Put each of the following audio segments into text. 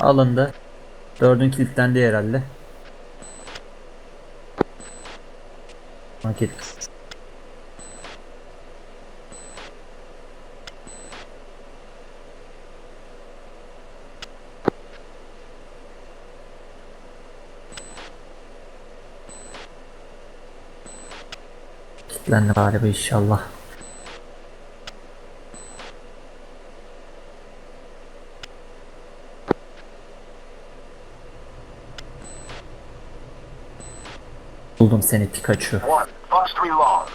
Alındı. Dördün kilitlendi herhalde. Maket. Kilitlendi galiba inşallah. Buldum seni Pikachu. One, Fox 3 long.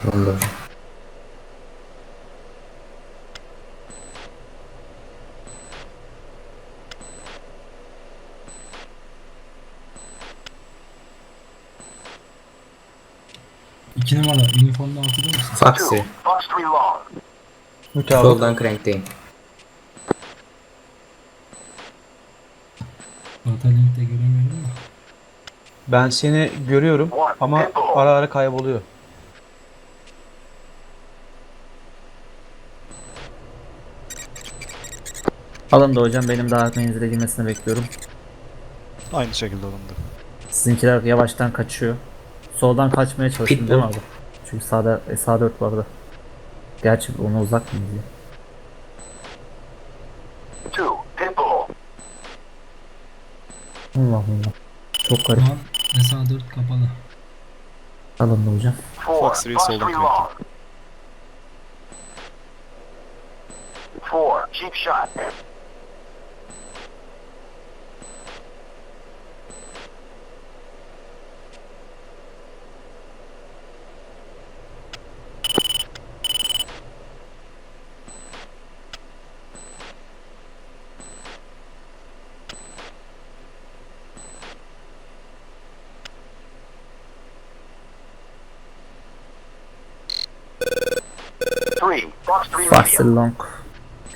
Tamamdır. İki numara uniformda altıda mısın? Foxy. Two, Fox 3 long. Üç aldık. Soldan crankteyim. Data linkte göremiyorum da. Ben seni görüyorum ama ara ara kayboluyor. Alındı hocam benim daha menzile girmesini bekliyorum. Aynı şekilde alındı. Sizinkiler yavaştan kaçıyor. Soldan kaçmaya Pitbull. değil mi abi? Çünkü sağda e, sağ 4 vardı. Gerçi ona uzak mıyız ya? Two, Pitbull. Allah Allah. Çok garip. an SA4 kapalı. Alındı hocam. Fox 3 Fox soldan 3 crank. long. Four, cheap shot. Faster long.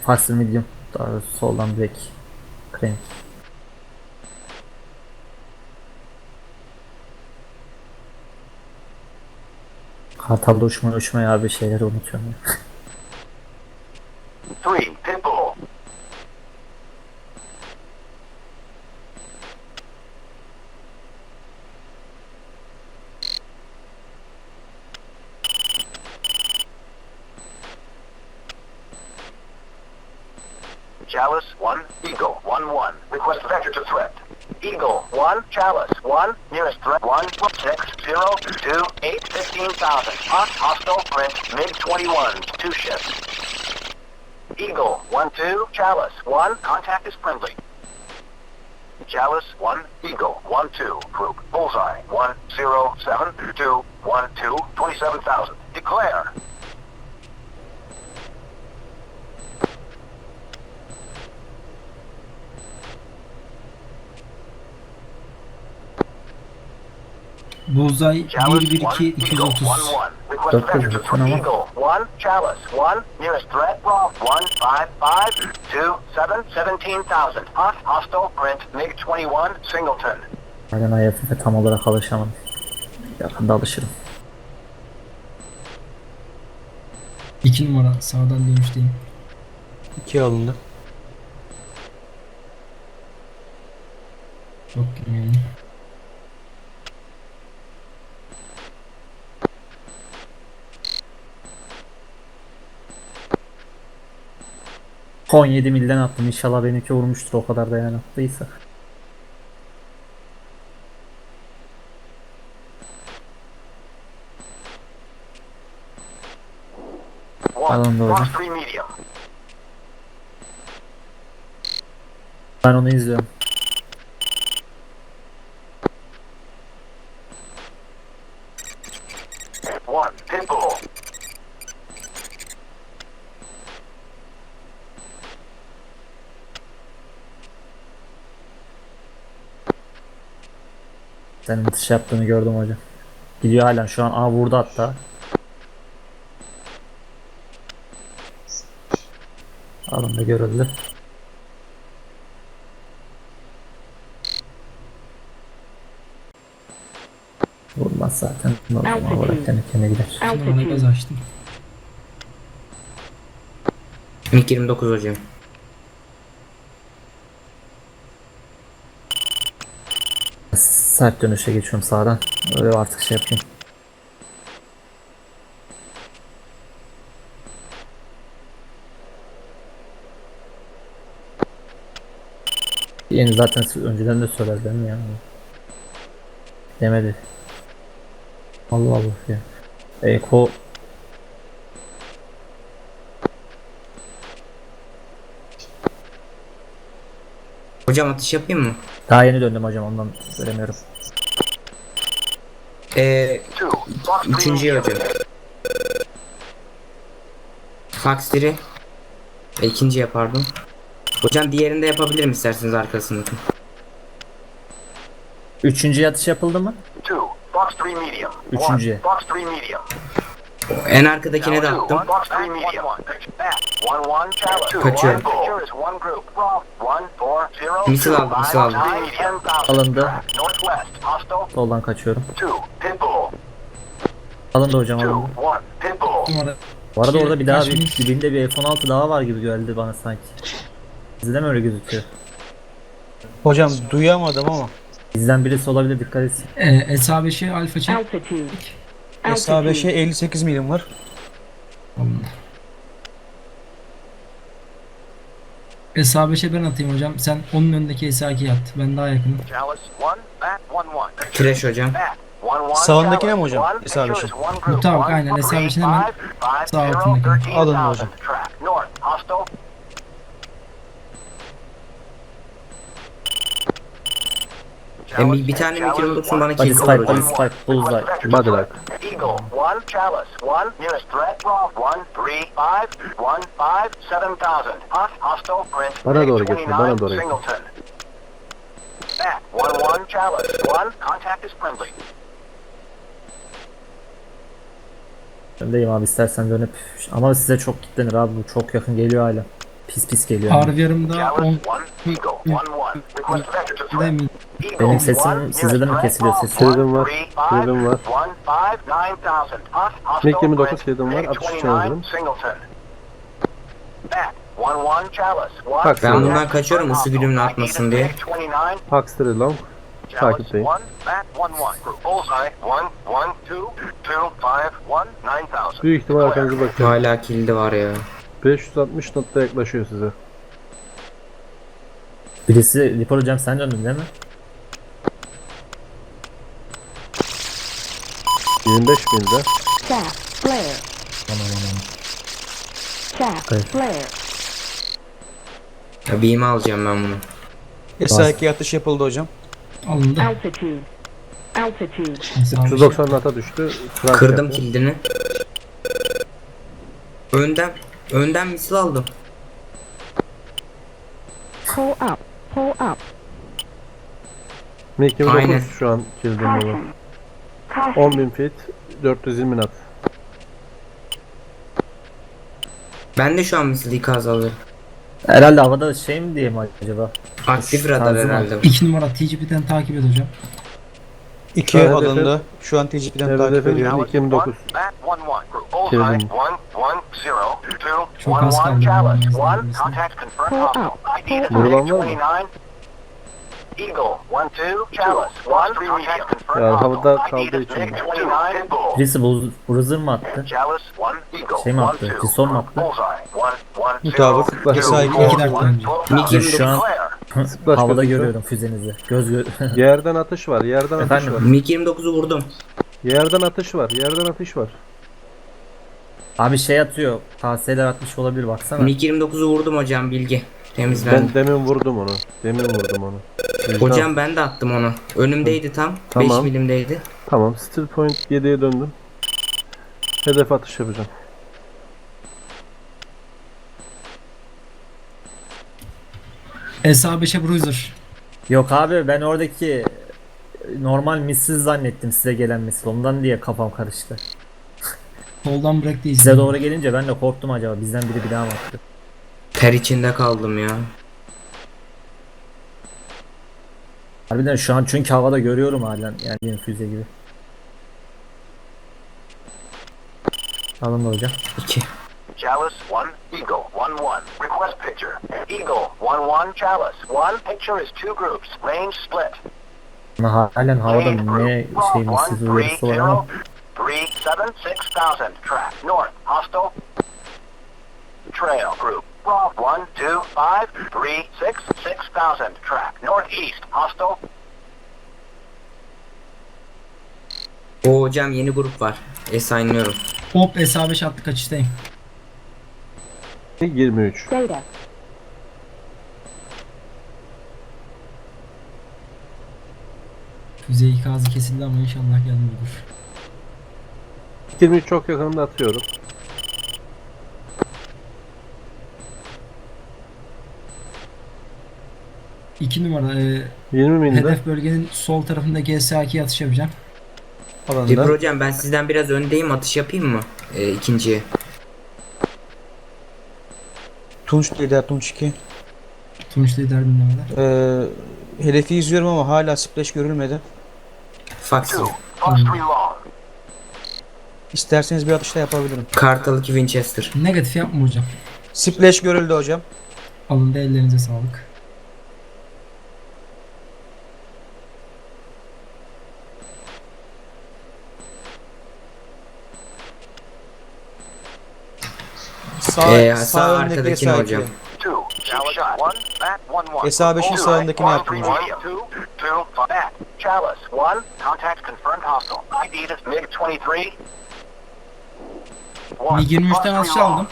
Faster medium. Daha soldan break. Crank. Kartalda uçmaya uçmaya abi şeyleri unutuyorum. Chalice 1, Eagle 1 1. Request vector to threat. Eagle 1, Chalice 1, nearest threat 1, 6, 0, 2, 8, 15,000. Hot, hostile, print, MiG 21, 2 ships. Eagle 1 2, Chalice 1, contact is friendly. Chalice 1, Eagle 1 2, group, bullseye 1 0 7 2 1 2, 27,000. Declare. Buzay 112 230. Dört gözlü sana bak. Halen IFF'e tam olarak alışamadım. Yakında alışırım. 2 numara sağdan dönüş dönüşteyim. 2 alındı. Çok güzel. 17 milden attım. İnşallah benimki vurmuştur o kadar da yani attıysa. Alın doğru. Ben onu izliyorum. One, tempo. Senin atış yaptığını gördüm hocam. Gidiyor halen şu an. Aa vurdu hatta. Alın da görüldü. Vurmaz zaten. Normal olarak kendi kendine gider. 2 numara gaz açtım. MiG 29 hocam. Sert dönüşe geçiyorum sağdan. Öyle artık şey yapayım. Yeni zaten önceden de söyler değil mi ya? Demedi. Allah Allah ya. Eko Hocam atış yapayım mı? daha yeni döndüm hocam ondan göremiyorum. Ee, Two. Fox 3 üçüncüye medium. hocam. Fox 3'i. E, ikinciye pardon. Hocam diğerini de yapabilirim isterseniz arkasındaki. Üçüncü yatış yapıldı mı? Two. Fox 3 medium. Üçüncüye. One. Fox 3 medium. En arkadakine de attım. Fox 3 medium. Back. One one challenge. Two. Kaçıyorum. One picture is one group. One four zero. Misil aldım, misil aldım. Alındı. Soldan kaçıyorum. Alındı hocam alındı. Bu arada orada bir daha bir dibinde bir F-16 daha var gibi geldi bana sanki. Sizde mi öyle gözüküyor? Hocam duyamadım ama. Bizden birisi olabilir dikkat etsin. e, SA5'e alfa çek. Altitude. SA5'e 58 milim var. Tamam. SA5'e ben atayım hocam. Sen onun önündeki SA2'ye at. Ben daha yakınım. Trash hocam. Sağındakine mi hocam? One Hesabı picture için. is one group. Tamam, One, aynen. three, Hesabı için hemen five, five, sağ altındaki. Alın hocam. E, bir, bir tane MiG 29'un bana Body kill spike, olur body hocam. spike, bullseye. Badrak. Eagle, one chalice, one nearest threat, one three five, one five seven thousand. Hot hostile print. Bana doğru 29 bana doğru getir. Singleton. Back, one one chalice, one contact is friendly. Öndeyim abi istersen dönüp. Ama size çok kitlenir abi bu çok yakın geliyor hala. Pis pis geliyor. yarımda 10 Chalice, one eagle, one one. Request vector to threat. mi? Eagle, Benim sesim one, sizde de mi kesiliyor one, Kildim var, kildim var. MiG 29 print, kildim var, atış için 29 hazırım. Singleton. Back, one one chalice, one Bak, Ben bundan kaçıyorum ısı güdümle atmasın diye. 29 Huckster long. Takipteyim. Büyük ihtimal arkanıza bakıyorum. Hala kill'di var ya. 560 notta yaklaşıyor size. Birisi Lipor hocam sen döndün değil mi? 25 milde. Chaff. Flare. Aman aman. Chaff. Evet. Flare. Ya beam'i alacağım ben bunu. SA2 atış yapıldı hocam. Alındı. Altitude. Altitude. SA5'e. 390 nata düştü. Frank Kırdım yaptı. kilidini. Önden, önden misil aldım. Pull up. Pull up. 29 Aynen. şu an kildim onu. Caution. Caution. 10.000 feet 420 nat. Ben de şu an misil ikaz alıyorum. Herhalde havada şey mi diye mi acaba? Aktif radar var. herhalde. 2 numara TGP'den takip et hocam. 2 an hedefim- alındı. Şu an TGP'den takip Hedefim ediyorum. 229. Back, one, one. Bullseye, Kildim. one, one, zero, two, Çok az kaldı. Vurulan var mı? 29. Ya, havada kaldığı için. 29. Birisi bu bruiser mı attı? Şey mi attı? Pistol mu attı? Mutabık. Esai four, iki dakika one, önce. Şu an Splash havada gözüküyor. görüyorum füzenizi. Göz gö Yerden atış var. Yerden atış Efendim? var. MiG 29'u vurdum. Yerden atış var. Yerden atış var. Abi şey atıyor. KS'ler atmış olabilir baksana. MiG 29'u vurdum hocam bilgi. Temizlendi. Ben demin vurdum onu. Demin vurdum onu. Vicdan. Hocam ben de attım onu. Önümdeydi tam. 5 Tamam. milimdeydi. Tamam. Still point 7'ye döndüm. Hedef atış yapacağım. SA5'e Bruiser. Yok abi ben oradaki normal missiz zannettim size gelen misil. Ondan diye kafam karıştı. Soldan break değilsin. Size doğru gelince ben de korktum acaba bizden biri bir daha mı attı? Ter içinde kaldım ya. Harbiden şu an çünkü havada görüyorum halen yani bir füze gibi. Alın da hocam. 2. Chalice 1, Eagle 1 1. Request picture. Eagle 1 1, Chalice 1. Picture is two groups. Range split. Ama halen havada Main group. ne şey Wrong 1 missiz 3 uyarısı var ama 0 3 7 6000. Track north. Hostile. Trail group. Wrong 1 2 5 3 6 6000. Track northeast. Hostile. O hocam yeni grup var. Assignlıyorum. Hop SA5 attı kaçıştayım. 23. Data. Füze ikazı kesildi ama inşallah gelmiyordur. 23 çok yakında atıyorum. İki numara e, 20 minde. hedef bölgenin sol tarafındaki SA2'ye atış yapacağım. Alanda. Dipper hocam ben sizden biraz öndeyim. Atış yapayım mı? Ee, ikinciye. Tunç lider Tunç 2. Tunç lider dinlemeler. Ee, hedefi izliyorum ama hala splash görülmedi. Fox. 2 Fox 3 long. İsterseniz bir atışta yapabilirim. Kartal 2 Winchester. Negatif yapma hocam. Splash görüldü hocam. Alın da ellerinize sağlık. Sağ, Ee, sağ, sağ öndeki arkadakini SA2. hocam. 2 Chalice 1 back 1 1. SA5'in sağındakini yaptım hocam. 2 2 back. Chalice 1 contact confirmed hostile. ID is MiG 23. MiG 23'ten atış aldım.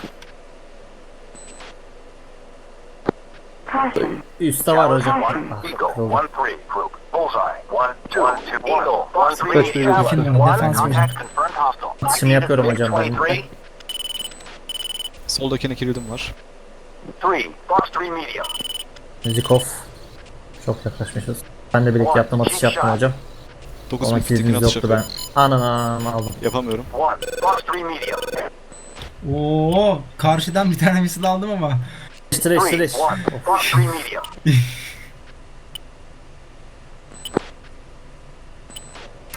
Caution. üstte var hocam. One Ah, Eagle, kırıldı. one three group. Bullseye. One two two Eagle. One three Kaç bir Chalice. iki numara, One defans contact confirmed hostile. Atışımı ID is yapıyorum MiG hocam ben. 23. Soldakine kilidim var. Three Fox three medium. Müzik off. Çok yaklaşmışız. Ben de bilek yaptım atış yaptım hocam. 9 Ama bin fitikine kilidiniz atış yoktu ben. yapıyorum. Anam aldım. Yapamıyorum. One Fox three medium. Oo, karşıdan bir tane misil aldım ama. Streş Three streş. one Fox three medium.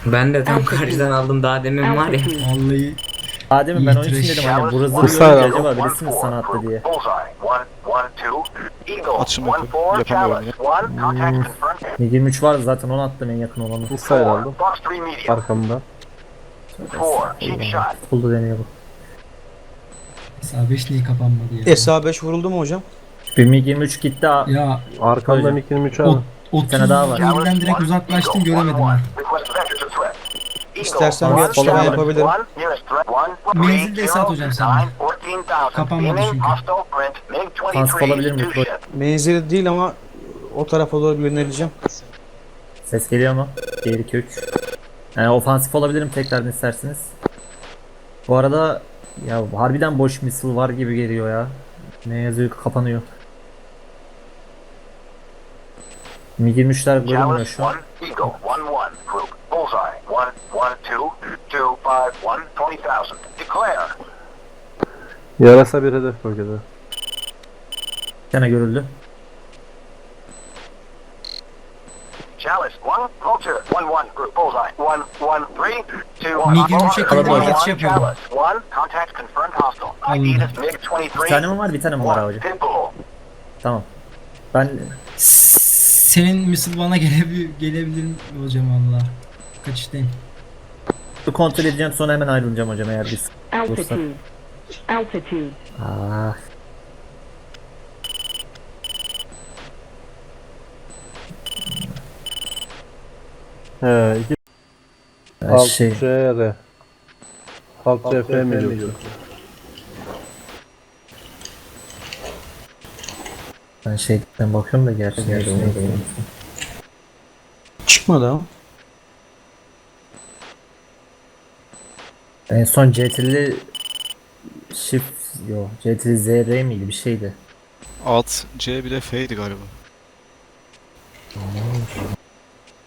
Ben de tam karşıdan aldım daha demin var ya. Vallahi Adem'im ben onun için dedim hani bu hızlı Kısa görünce herhalde. acaba birisi mi sana attı diye. Yapıyorum. four Yapamıyorum contact confirmed. Mi 23 var zaten onu attım en yakın olanı. Three medium. Arkamda. Buldu deniyor bu. SA5 niye kapanmadı ya? SA5 vuruldu mu hocam? Bir MiG 23 gitti. Ya Arkamda Hocam. 23 o, abi. 30 tane daha var. milden direkt uzaklaştım göremedim ben. İstersen bir atış daha yapabilirim. Menzil de Esat hocam sende. Kapanmadı çünkü. Fans olabilir mi? Menzili değil ama o tarafa doğru yöneleceğim. Ses geliyor mu? 1 2 3. Yani ofansif olabilirim tekrardan isterseniz. Bu arada ya harbiden boş missile var gibi geliyor ya. Ne yazıyor kapanıyor. MiG 23'ler görünmüyor şu an. Eagle, one one group, bullseye, one one two two five one twenty thousand. Declare. Yarasa bir hedef bölgede. Bir tane görüldü. Chalice, one vulture, one one group, bullseye, one one three two one. MiG 23'e One, kalabalık one, atış yapıyorum. Chalice, one contact confirmed hostile. ID is MiG twenty Bir three. tane mi var bir tane mi var hocam? Tamam. Ben Senin misil bana gelebilir, gelebilir mi hocam valla. Kaçıştayım. bir kontrol edeceğim sonra hemen ayrılacağım hocam eğer biz. Altitude. Altitude. Aa, He, 2 ben alt şey CR. Alt CF mi diyorsun? ben şeyden bakıyorum da gerçi. gerçi Çıkmadı ama. En son CTRL Shift yo CTRL ZR miydi bir şeydi. Alt C bir de F'ydi galiba.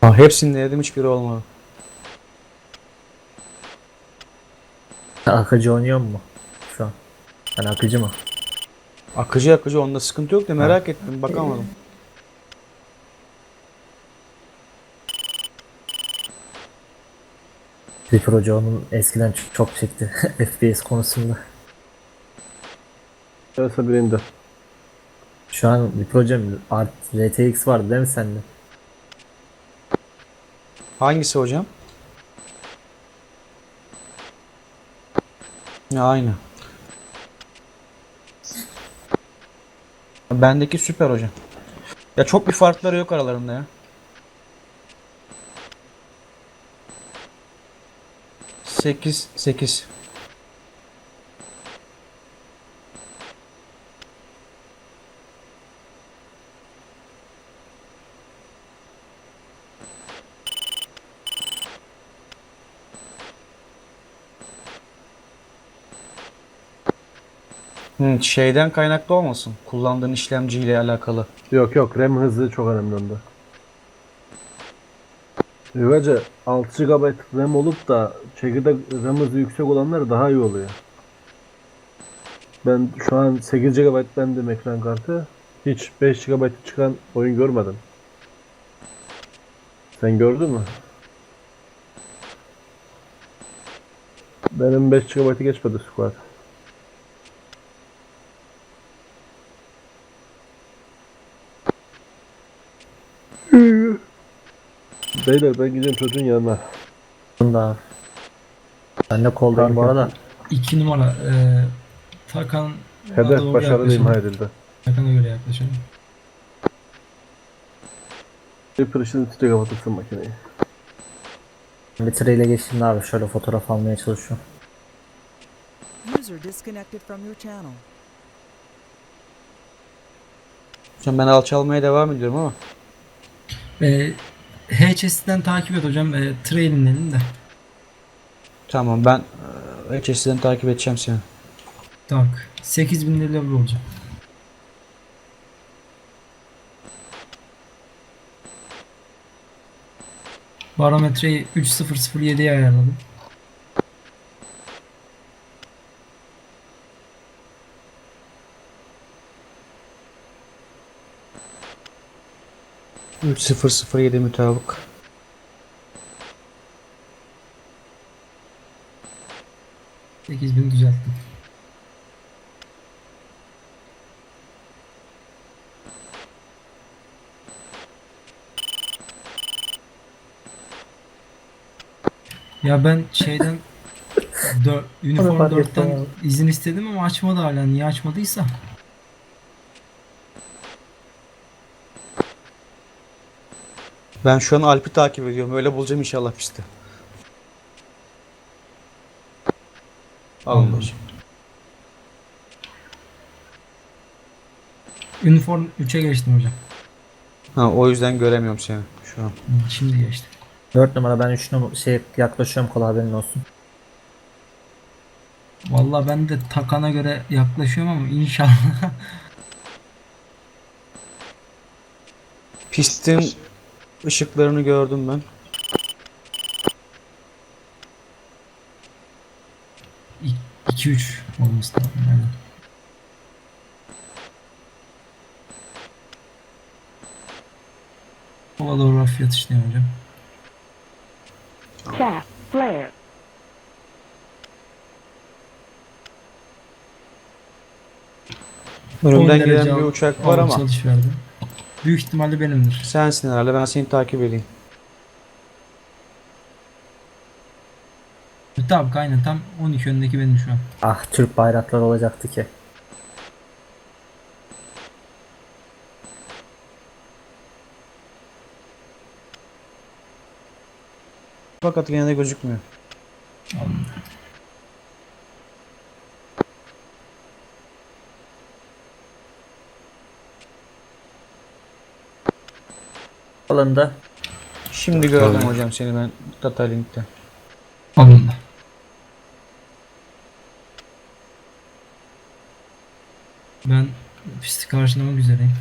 Ha, hepsini denedim hiçbiri olmadı. Akıcı oynuyor mu şu an? Ben akıcı mı? Akıcı akıcı onda sıkıntı yok da merak ettim bakamadım. Zifir Hoca onun eskiden çok, çok çekti FPS konusunda. Yarasa birinde. Şu an bir projem Art RTX vardı değil mi sende? Hangisi hocam? Ya aynı. Bendeki süper hocam. Ya çok bir farkları yok aralarında ya. Sekiz, sekiz. Hı, şeyden kaynaklı olmasın. Kullandığın işlemciyle alakalı. Yok yok RAM hızı çok önemli onda. Yuvacı 6 GB RAM olup da çekirdek RAM hızı yüksek olanlar daha iyi oluyor. Ben şu an 8 GB bendim ekran kartı. Hiç 5 GB çıkan oyun görmedim. Sen gördün mü? Benim 5 GB'ı geçmedi Squad. Beyler ben gideceğim çocuğun yanına. Bunda. Ben de koldayım bu arada. 2 numara e, Takan Hedef başarılı imha edildi. Takan'a göre yaklaşalım. Reaper işini titre kapatırsın makineyi. Bir treyle geçtim de abi şöyle fotoğraf almaya çalışıyorum. User disconnected from your channel. Hocam ben alçalmaya devam ediyorum ama. E, HS'den takip et hocam. E, trail'in elinde. Tamam ben e, HS'den takip edeceğim seni. Tak. 8000 level olacak. Barometreyi 3007'ye ayarladım. Üç sıfır sıfır yedi mutabık. Sekiz bin düzelttim. Ya ben şeyden dör, Uniform fark 4'ten ettim izin istedim ama açmadı hala. Niye açmadıysa? Ben şu an Alp'i takip ediyorum. Öyle bulacağım inşallah pistte. Alın hocam. Uniform 3'e geçtim hocam. Ha, o yüzden göremiyorum seni şu an. Hı, Şimdi geçtim. 4 numara ben 3 numara şey yaklaşıyorum kol haberin olsun. Vallahi ben de Takan'a göre yaklaşıyorum ama inşallah. Pistin ışıklarını gördüm ben. 2-3 olması lazım. Yani. Sola doğru hafif yatışlıyor hocam. Chaff, flare. Önümden 10 derece gelen bir al- uçak var ama Çalış verdi. Büyük ihtimalle benimdir. sensin herhalde ben seni takip edeyim. Tabii aynen tam 12 önündeki benim şu an. Ah Türk bayrakları olacaktı ki. Fakat yine de gözükmüyor. Alında. Şimdi gördüm hocam seni ben Data Link'te. Alındı. Ben pisti karşılamak üzereyim.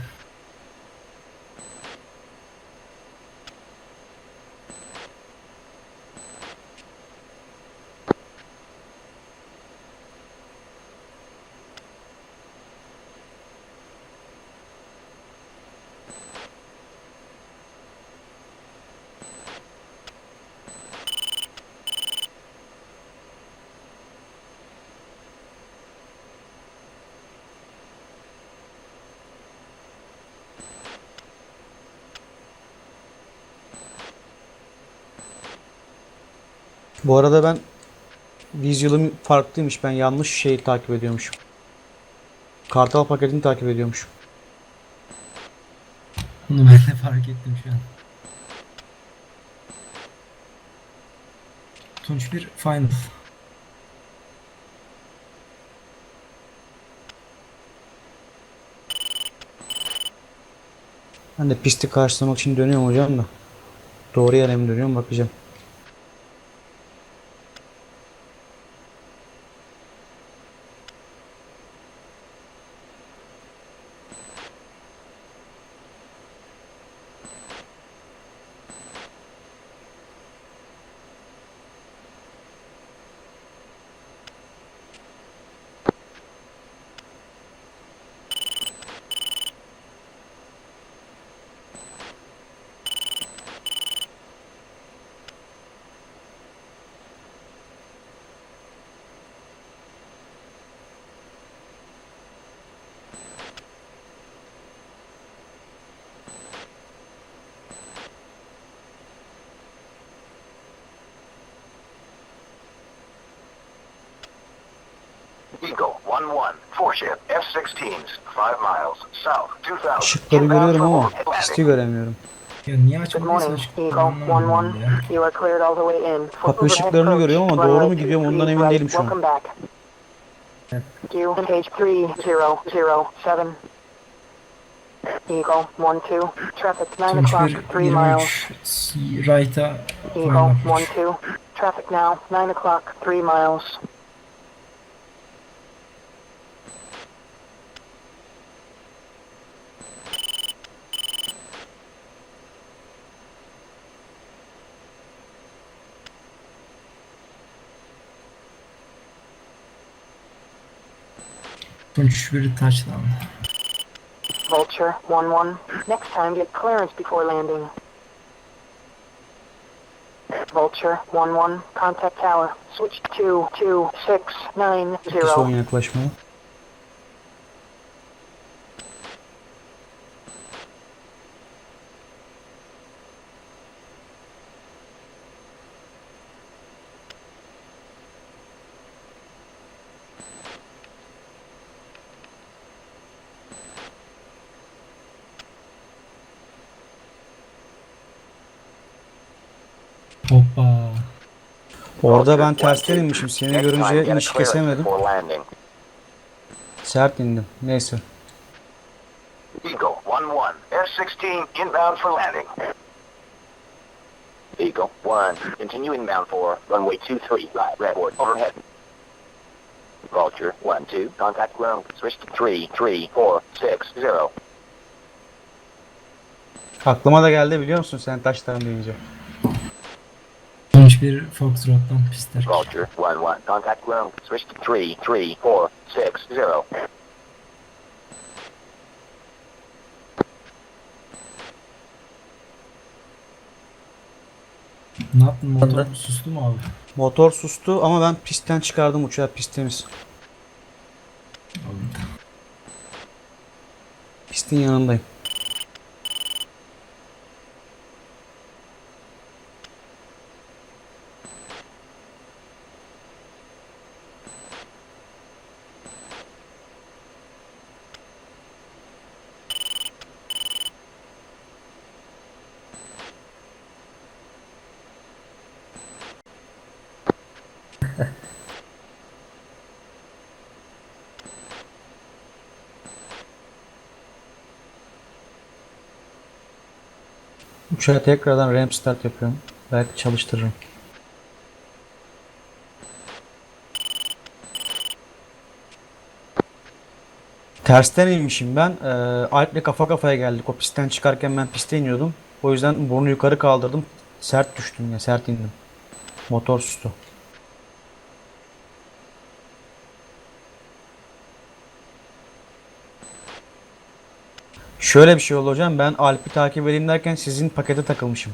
Bu arada ben vizyonum farklıymış. Ben yanlış şeyi takip ediyormuşum. Kartal paketini takip ediyormuşum. Bunu ben de fark ettim şu an. Tunç bir final. Ben de pisti karşılamak için dönüyorum hocam da. Doğru yere mi dönüyorum bakacağım. Eagle 1-1, four ship F-16s, 5 miles south, 2000. Işıkları görüyorum ama pisti göremiyorum. Ya niye Good açmadıysa morning, açık Eagle anlamadım 1-1. ya. You are cleared all the way in. For Kapı ışıklarını görüyorum ama doğru mu gidiyorum ondan 23 emin değilim şu an. Welcome back. You, page 3007. Eagle 1-2, traffic 9 Tunç o'clock, bir 3 miles. 23 right'a Eagle final. 1-2, traffic now 9 o'clock, 3 miles. Tunç bir touchdown. Vulture 1-1, next time get clearance before landing. Vulture 1-1, contact tower, switch to 2690. Bir Hoppa. Orada ben tersten 1-2, inmişim. Seni görünce get a iniş clearance kesemedim. Sert indim. Neyse. Eagle 1-1, F-16 inbound for landing. Eagle 1, continue inbound for runway 23, right, redwood, overhead. Vulture 1-2, contact ground, switch to 3, 3, 4, 6, 0. Aklıma da geldi biliyor musun sen taştan deyince. Tunç bir Foxtrot'tan pistler. Vulture 1-1, contact ground, switch to 3, 3, 4, 6, 0. Ne yaptın motor Anda. sustu mu abi? Motor sustu ama ben pistten çıkardım uçağı pistimiz. Pistin yanındayım. Uçağı tekrardan ramp start yapıyorum. Belki çalıştırırım. Tersten inmişim ben. Ee, Alp'le kafa kafaya geldik. O pistten çıkarken ben piste iniyordum. O yüzden burnu yukarı kaldırdım. Sert düştüm ya, sert indim. Motor sustu. Şöyle bir şey oldu hocam. Ben Alp'i takip edeyim derken sizin pakete takılmışım.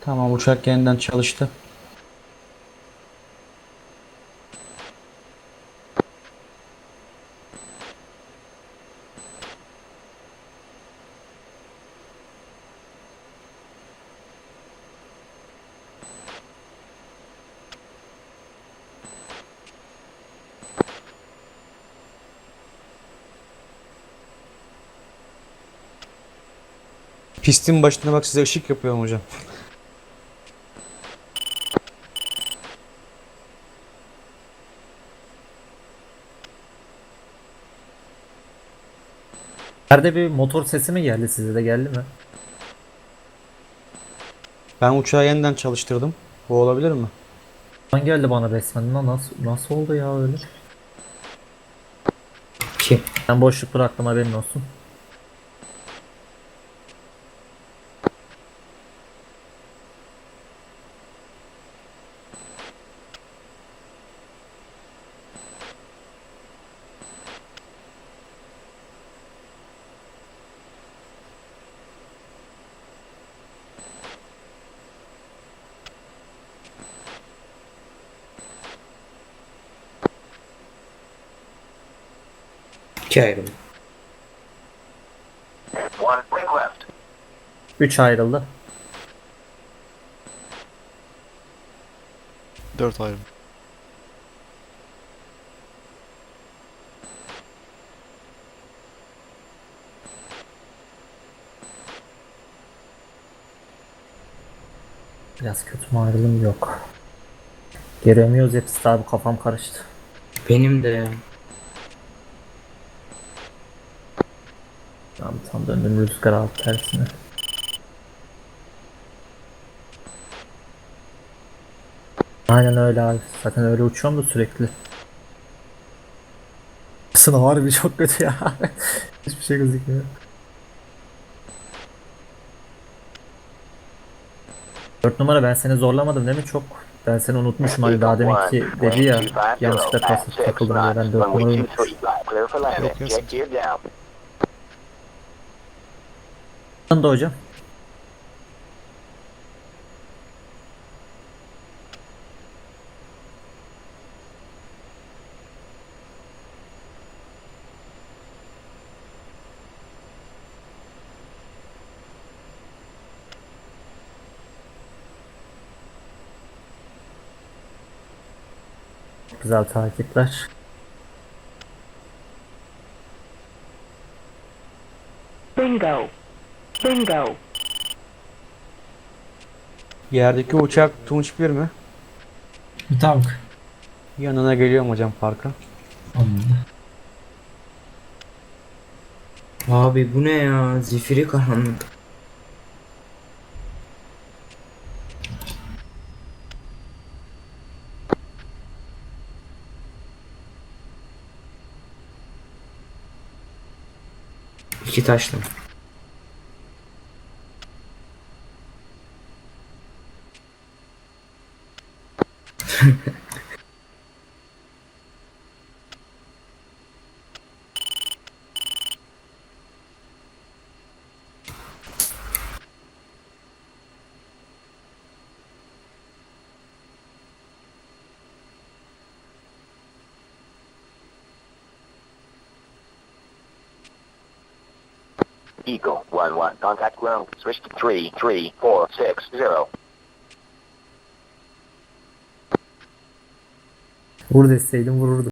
Tamam uçak yeniden çalıştı. Pistin başında bak size ışık yapıyorum hocam. Nerede bir motor sesi mi geldi size de geldi mi? Ben uçağı yeniden çalıştırdım. Bu olabilir mi? Lan geldi bana resmen lan nasıl, nasıl oldu ya öyle? Ki Ben boşluk bıraktım haberin olsun. İki left. 3 ayrıldı. 4 ayrım. Biraz kötü mü ayrılım yok. Göremiyoruz hepsi abi kafam karıştı. Benim de ya. Tamam tam döndüm rüzgar aldı tersine. Aynen öyle abi. Zaten öyle uçuyorum da sürekli. Sınav harbi çok kötü ya. Hiçbir şey gözükmüyor. Dört numara ben seni zorlamadım değil mi çok? Ben seni unutmuşum hani daha demek ki dedi ya yanlışlıkla takıldım diye ben dört numarayı unutmuşum. Yok, yes. Da hocam. Güzel takipler. Bingo. Bingo. Yerdeki uçak Tunç 1 mi? Mutabık. Yanına geliyorum hocam parka. Olmadı. Abi bu ne ya? Zifiri karanlık. İki taşlı. Eagle, one one. Contact ground. Switch to three three four six zero. Vur deseydim vururdum.